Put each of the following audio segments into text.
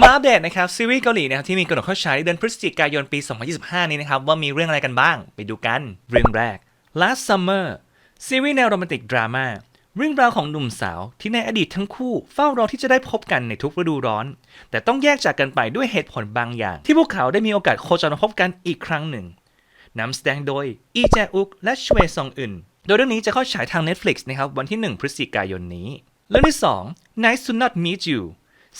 มาอัปเดตนะครับซีรีส์เกาหลีนะครับที่มีกำหนดเข้าฉายเดือนพฤศจิกายนปี 2025 นี้นะครับ ว่ามีเรื่องอะไรกันบ้าง ไปดูกัน เรื่องแรก Last Summer ซีรีส์แนวโรแมนติกดราม่าเรื่องราวของหนุ่มสาวที่ในอดีตทั้งคู่เฝ้ารอที่จะได้พบกันในทุกฤดูร้อน แต่ต้องแยกจากกันไปด้วยเหตุผลบางอย่าง ที่พวกเขาได้มีโอกาสโคจรมาพบกันอีกครั้งหนึ่งนำแสดงโดยอีแจอุกและชเวซองอึนโดยเรื่องนี้จะเข้าฉายทาง Netflix นะครับวันที่ 1 พฤศจิกายนนี้ เรื่องที่2 Nice to Not Meet You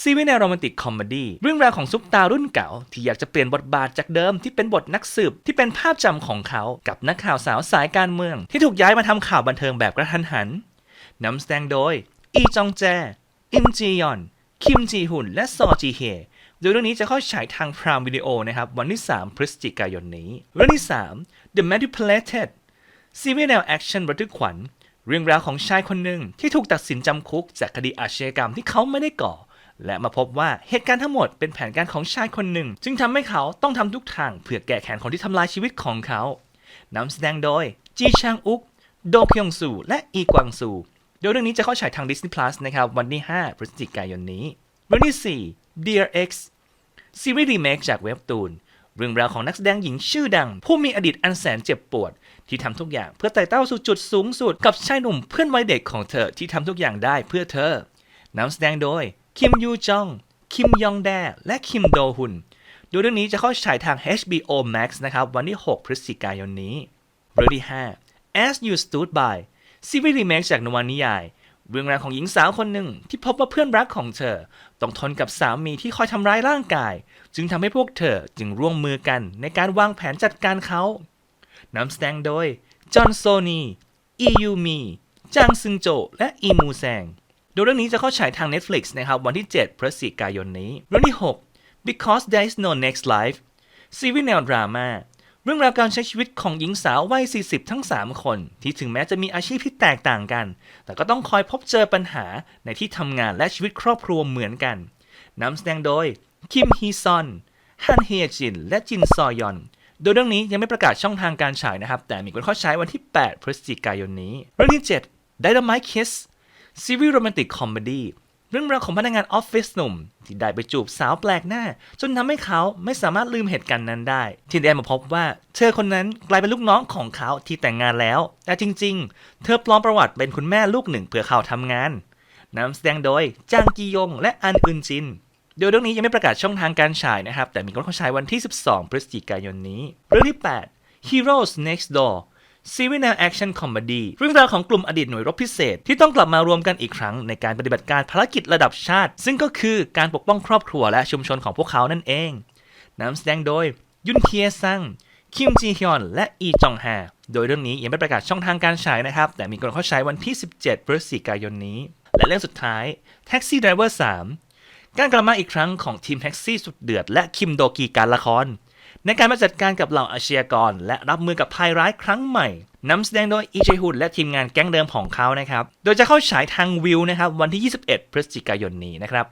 ซีรีส์แนวโรแมนติกคอมเมดี้เรื่องราวของซุปตารุ่นเก่า ที่อยากจะเปลี่ยนบทบาทจากเดิมที่เป็นบทนักสืบที่เป็นภาพจำของเขากับนักข่าวสาวสายการเมือง ที่ถูกย้ายมาทำข่าวบันเทิงแบบกระทันหันนำแสดงโดย อีจองแจ อิมจียอน คิมจีฮุน และซอจีเฮโดยเรื่องนี้จะเข้าฉายทางพรามวิดีโอนะครับ วันที่ 3 พฤศจิกายนนี้ เรื่องที่ 3 The Manipulated ซีรีส์แนวแอคชั่นระทึกขวัญ เรื่องราวของชายคนหนึ่งที่ถูกตัดสินจำคุกจากคดีอาชญากรรมที่เขาไม่ได้ก่อ และมาพบว่าเหตุการณ์ทั้งหมดเป็นแผนการของชายคนหนึ่ง จึงทำให้เขาต้องทำทุกทางเพื่อแก้แค้นคนที่ทำลายชีวิตของเขานำแสดงโดย จีชางอุก โดคยองซูและอีกวางซูโดยเรื่องนี้จะเข้าฉายทาง Disney Plus นะครับวันที่ 5 พฤศจิกายนนี้เรื่องที่ 4 Dear X ซีรีส์รีเมคจากเว็บตูนเรื่องราวของนักแสดงหญิงชื่อดัง ผู้มีอดีตอันแสนเจ็บปวด ที่ทำทุกอย่างเพื่อไต่เต้าสู่จุดสูงสุดกับชายหนุ่มเพื่อนวัยเด็กของเธอที่ทำทุกอย่างได้เพื่อเธอนำแสดงโดย คิมยูจอง คิมยองแด และคิมโดฮุนดยเรื่องนี้จะเข้าฉายทาง HBO Max นะครับวันที่ 6 พฤศจิกายนนี้ เรื่องที่ 5 As You Stood By ซีรีส์รีเมคจากนวนิยาย เรื่องราวของหญิงสาวคนหนึ่งที่พบว่าเพื่อนรักของเธอ ต้องทนกับสามีที่คอยทำร้ายร่างกาย จึงทำให้พวกเธอจึงร่วมมือกันในการวางแผนจัดการเขานำแสดงโดยจอห์นโซนี อียูมี จางซึงโจ และอีมูแซง โดยเรื่องนี้จะเข้าฉายทาง Netflix นะครับวันที่ 7 พฤศจิกายนนี้ เรื่องที่ 6 Because There is no next life ซีรีส์แนวดราม่าเรื่องราวการใช้ชีวิตของหญิงสาววัย 40 ทั้ง 3 คน ที่ถึงแม้จะมีอาชีพที่แตกต่างกัน แต่ก็ต้องคอยพบเจอปัญหาในที่ทำงานและชีวิตครอบครัวเหมือนกันนำแสดงโดย คิมฮีซอนฮันเฮียจิน และจินซอยอน โดยเรื่องนี้ยังไม่ประกาศช่องทางการฉายนะครับ แต่มีกำหนเข้าฉายวันที่ 8 พฤศจิกายนนี้ เรื่องที่ 7 Dynamite Kiss ซีรีส์โรแมนติกคอมเมดี้เรื่องราวของพนักงานออฟฟิศหนุ่ม ที่ได้ไปจูบสาวแปลกหน้า จนทำให้เขาไม่สามารถลืมเหตุการณ์นั้นได้ ที่ได้มาพบว่าเธอคนนั้นกลายเป็นลูกน้องของเขาที่แต่งงานแล้ว แต่จริง ๆ เธอปลอมประวัติเป็นคุณแม่ลูกหนึ่งเพื่อเข้าทำงานนำแสดงโดยจางกียงและอันอึนจินโดยเรื่องนี้ยังไม่ประกาศช่องทางการฉายนะครับ แต่มีกำหนดฉายวันที่ 12 พฤศจิกายนนี้ เรื่องที่ 8 Heroes Next Door ซีรีส์แนวแอคชั่นคอมเมดี้เรื่องราวของกลุ่มอดีตหน่วยรบพิเศษ ที่ต้องกลับมารวมกันอีกครั้งในการปฏิบัติการภารกิจระดับชาติ ซึ่งก็คือการปกป้องครอบครัวและชุมชนของพวกเขานั่นเองนำแสดงโดย ยุนเคียซัง คิมจีฮยอน และอีจองฮาโดยเรื่องนี้ยังไม่ประกาศช่องทางการฉายนะครับ แต่มีกำหนดเข้าฉายวันที่ 17พฤศจิกายนนี้ และเรื่องสุดท้าย Taxi Driver 3 การกลับมาอีกครั้งของทีมแท็กซี่สุดเดือดและคิมโดกีการละคร ในการมาจัดการกับเหล่าอาชญากร และรับมือกับภัยร้ายครั้งใหม่นำแสดงโดยอีเจฮุนและทีมงานแก๊งเดิมของเขานะครับ โดยจะเข้าฉายทางวิวนะครับวันที่ 21 พฤศจิกายนนี้นะครับ